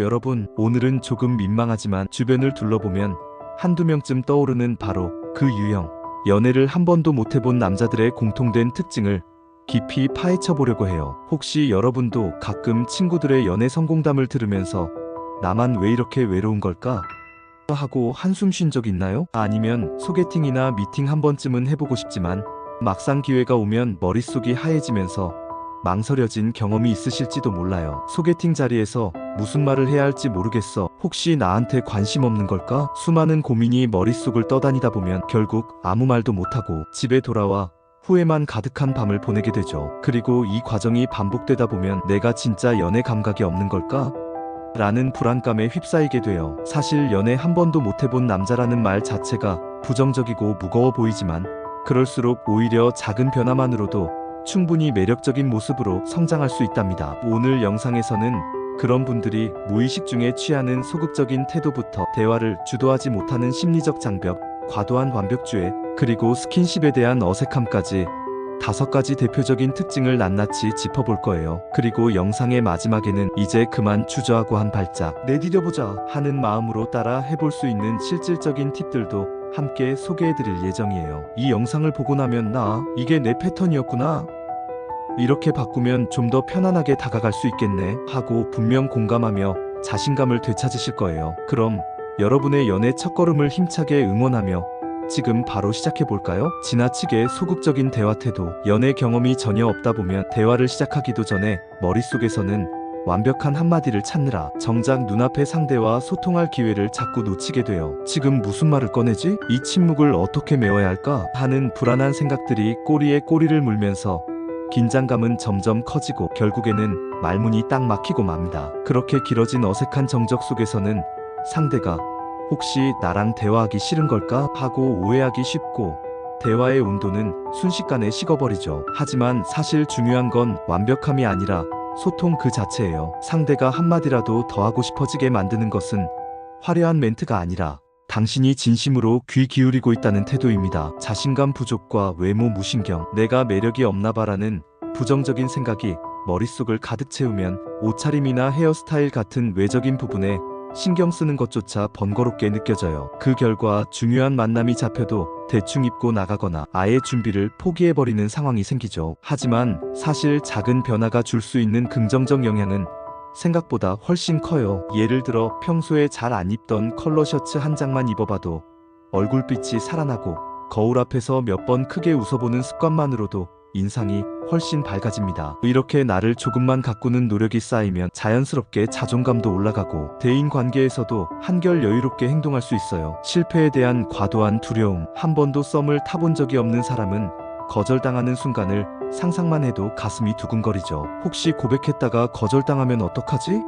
여러분, 오늘은 조금 민망하지만 주변을 둘러보면 한두 명쯤 떠오르는 바로 그 유형. 연애를 한 번도 못 해본 남자들의 공통된 특징을 깊이 파헤쳐 보려고 해요. 혹시 여러분도 가끔 친구들의 연애 성공담을 들으면서 나만 왜 이렇게 외로운 걸까? 하고 한숨 쉰 적 있나요? 아니면 소개팅이나 미팅 한 번쯤은 해보고 싶지만 막상 기회가 오면 머릿속이 하얘지면서 망설여진 경험이 있으실지도 몰라요. 소개팅 자리에서 무슨 말을 해야 할지 모르겠어. 혹시 나한테 관심 없는 걸까? 수많은 고민이 머릿속을 떠다니다 보면 결국 아무 말도 못하고 집에 돌아와 후회만 가득한 밤을 보내게 되죠. 그리고 이 과정이 반복되다 보면 내가 진짜 연애 감각이 없는 걸까? 라는 불안감에 휩싸이게 돼요. 사실 연애 한 번도 못 해본 남자라는 말 자체가 부정적이고 무거워 보이지만 그럴수록 오히려 작은 변화만으로도 충분히 매력적인 모습으로 성장할 수 있답니다. 오늘 영상에서는 그런 분들이 무의식 중에 취하는 소극적인 태도부터 대화를 주도하지 못하는 심리적 장벽, 과도한 완벽주의, 그리고 스킨십에 대한 어색함까지 다섯 가지 대표적인 특징을 낱낱이 짚어볼 거예요. 그리고 영상의 마지막에는 이제 그만 주저하고 한 발짝 내디뎌보자 하는 마음으로 따라 해볼 수 있는 실질적인 팁들도 함께 소개해드릴 예정이에요. 이 영상을 보고 나면 나 이게 내 패턴이었구나. 이렇게 바꾸면 좀 더 편안하게 다가갈 수 있겠네 하고 분명 공감하며 자신감을 되찾으실 거예요. 그럼 여러분의 연애 첫걸음을 힘차게 응원하며 지금 바로 시작해 볼까요? 지나치게 소극적인 대화 태도, 연애 경험이 전혀 없다 보면 대화를 시작하기도 전에 머릿속에서는 완벽한 한마디를 찾느라 정작 눈앞의 상대와 소통할 기회를 자꾸 놓치게 돼요. 지금 무슨 말을 꺼내지? 이 침묵을 어떻게 메워야 할까? 하는 불안한 생각들이 꼬리에 꼬리를 물면서 긴장감은 점점 커지고 결국에는 말문이 딱 막히고 맙니다. 그렇게 길어진 어색한 정적 속에서는 상대가 혹시 나랑 대화하기 싫은 걸까 하고 오해하기 쉽고 대화의 온도는 순식간에 식어버리죠. 하지만 사실 중요한 건 완벽함이 아니라 소통 그 자체예요. 상대가 한마디라도 더 하고 싶어지게 만드는 것은 화려한 멘트가 아니라 당신이 진심으로 귀 기울이고 있다는 태도입니다. 자신감 부족과 외모 무신경, 내가 매력이 없나 봐라는 부정적인 생각이 머릿속을 가득 채우면 옷차림이나 헤어스타일 같은 외적인 부분에 신경 쓰는 것조차 번거롭게 느껴져요. 그 결과 중요한 만남이 잡혀도 대충 입고 나가거나 아예 준비를 포기해버리는 상황이 생기죠. 하지만 사실 작은 변화가 줄 수 있는 긍정적 영향은 생각보다 훨씬 커요. 예를 들어 평소에 잘 안 입던 컬러 셔츠 한 장만 입어봐도 얼굴빛이 살아나고 거울 앞에서 몇 번 크게 웃어보는 습관만으로도 인상이 훨씬 밝아집니다. 이렇게 나를 조금만 가꾸는 노력이 쌓이면 자연스럽게 자존감도 올라가고 대인 관계에서도 한결 여유롭게 행동할 수 있어요. 실패에 대한 과도한 두려움, 한 번도 썸을 타본 적이 없는 사람은 거절당하는 순간을 상상만 해도 가슴이 두근거리죠. 혹시 고백했다가 거절당하면 어떡하지?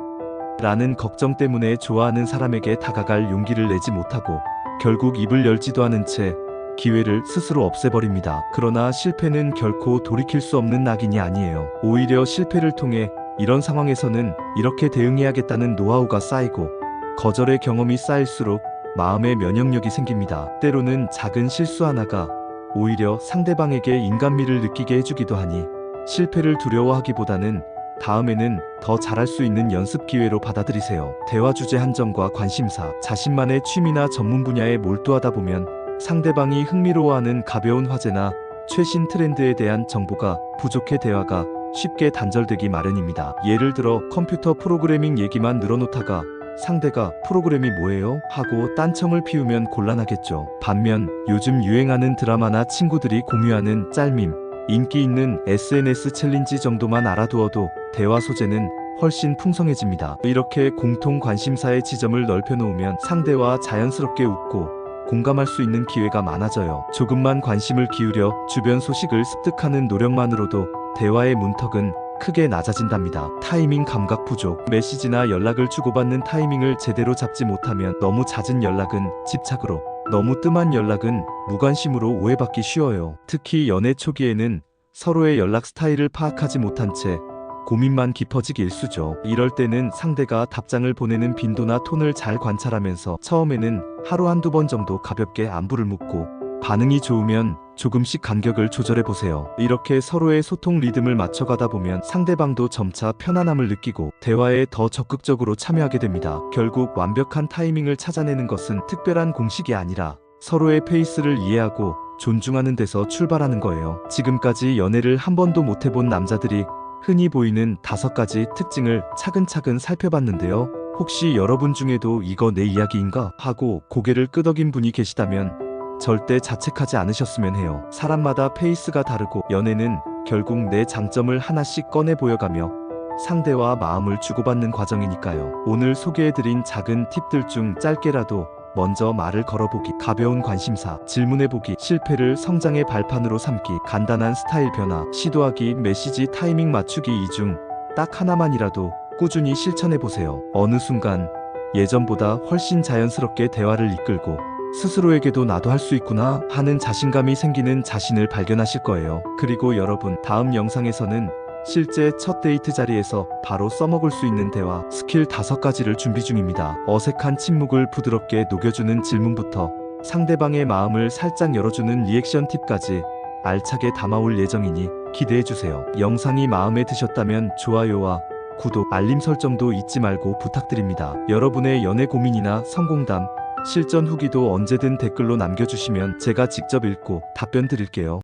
라는 걱정 때문에 좋아하는 사람에게 다가갈 용기를 내지 못하고 결국 입을 열지도 않은 채 기회를 스스로 없애버립니다. 그러나 실패는 결코 돌이킬 수 없는 낙인이 아니에요. 오히려 실패를 통해 이런 상황에서는 이렇게 대응해야겠다는 노하우가 쌓이고 거절의 경험이 쌓일수록 마음의 면역력이 생깁니다. 때로는 작은 실수 하나가 오히려 상대방에게 인간미를 느끼게 해주기도 하니 실패를 두려워하기보다는 다음에는 더 잘할 수 있는 연습 기회로 받아들이세요. 대화 주제 한정과 관심사, 자신만의 취미나 전문 분야에 몰두하다 보면 상대방이 흥미로워하는 가벼운 화제나 최신 트렌드에 대한 정보가 부족해 대화가 쉽게 단절되기 마련입니다. 예를 들어 컴퓨터 프로그래밍 얘기만 늘어놓다가 상대가 프로그램이 뭐예요? 하고 딴청을 피우면 곤란하겠죠. 반면 요즘 유행하는 드라마나 친구들이 공유하는 짤밈, 인기 있는 SNS 챌린지 정도만 알아두어도 대화 소재는 훨씬 풍성해집니다. 이렇게 공통 관심사의 지점을 넓혀놓으면 상대와 자연스럽게 웃고 공감할 수 있는 기회가 많아져요. 조금만 관심을 기울여 주변 소식을 습득하는 노력만으로도 대화의 문턱은 크게 낮아진답니다. 타이밍 감각 부족, 메시지나 연락을 주고받는 타이밍을 제대로 잡지 못하면 너무 잦은 연락은 집착으로, 너무 뜸한 연락은 무관심으로 오해받기 쉬워요. 특히 연애 초기에는 서로의 연락 스타일을 파악하지 못한 채 고민만 깊어지기 일쑤죠. 이럴 때는 상대가 답장을 보내는 빈도나 톤을 잘 관찰하면서 처음에는 하루 한두 번 정도 가볍게 안부를 묻고 반응이 좋으면 조금씩 간격을 조절해 보세요. 이렇게 서로의 소통 리듬을 맞춰가다 보면 상대방도 점차 편안함을 느끼고 대화에 더 적극적으로 참여하게 됩니다. 결국 완벽한 타이밍을 찾아내는 것은 특별한 공식이 아니라 서로의 페이스를 이해하고 존중하는 데서 출발하는 거예요. 지금까지 연애를 한 번도 못 해본 남자들이 흔히 보이는 다섯 가지 특징을 차근차근 살펴봤는데요. 혹시 여러분 중에도 이거 내 이야기인가 하고 고개를 끄덕인 분이 계시다면 절대 자책하지 않으셨으면 해요. 사람마다 페이스가 다르고 연애는 결국 내 장점을 하나씩 꺼내 보여가며 상대와 마음을 주고받는 과정이니까요. 오늘 소개해드린 작은 팁들 중 짧게라도 먼저 말을 걸어보기, 가벼운 관심사, 질문해보기, 실패를 성장의 발판으로 삼기, 간단한 스타일 변화, 시도하기, 메시지 타이밍 맞추기 이 중 딱 하나만이라도 꾸준히 실천해보세요. 어느 순간 예전보다 훨씬 자연스럽게 대화를 이끌고 스스로에게도 나도 할 수 있구나 하는 자신감이 생기는 자신을 발견하실 거예요. 그리고 여러분, 다음 영상에서는 실제 첫 데이트 자리에서 바로 써먹을 수 있는 대화 스킬 다섯 가지를 준비 중입니다. 어색한 침묵을 부드럽게 녹여주는 질문부터 상대방의 마음을 살짝 열어주는 리액션 팁까지 알차게 담아올 예정이니 기대해주세요. 영상이 마음에 드셨다면 좋아요와 구독, 알림 설정도 잊지 말고 부탁드립니다. 여러분의 연애 고민이나 성공담, 실전 후기도 언제든 댓글로 남겨주시면 제가 직접 읽고 답변 드릴게요.